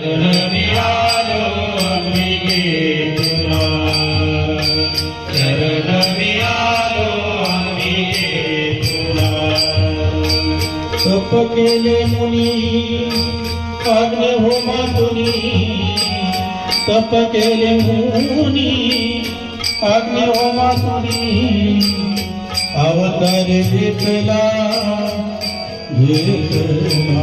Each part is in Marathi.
तप केले मुनी अग्नि होमातुनी तप केले मुनी अग्नि होमातुनी अवतार घेतला घेतला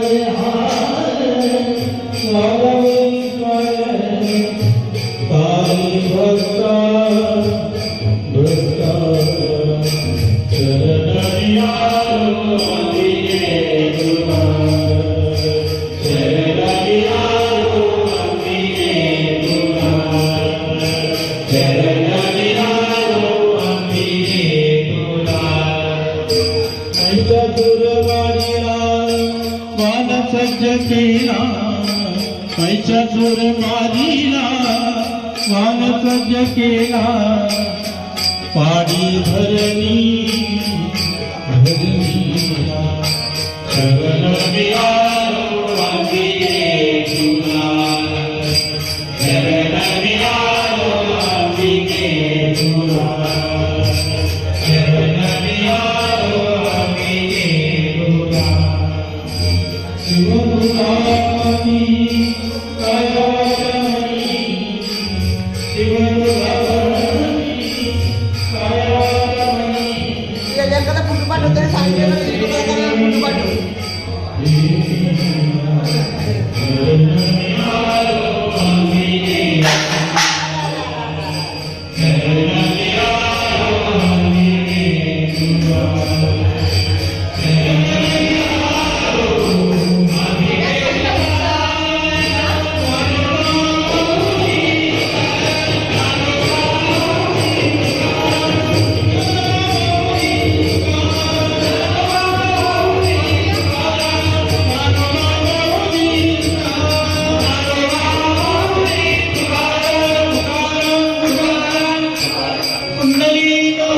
आम्ही तुला शरण मिळालो. आम्ही सज्ज केला पाणी भरणी शरण Melina.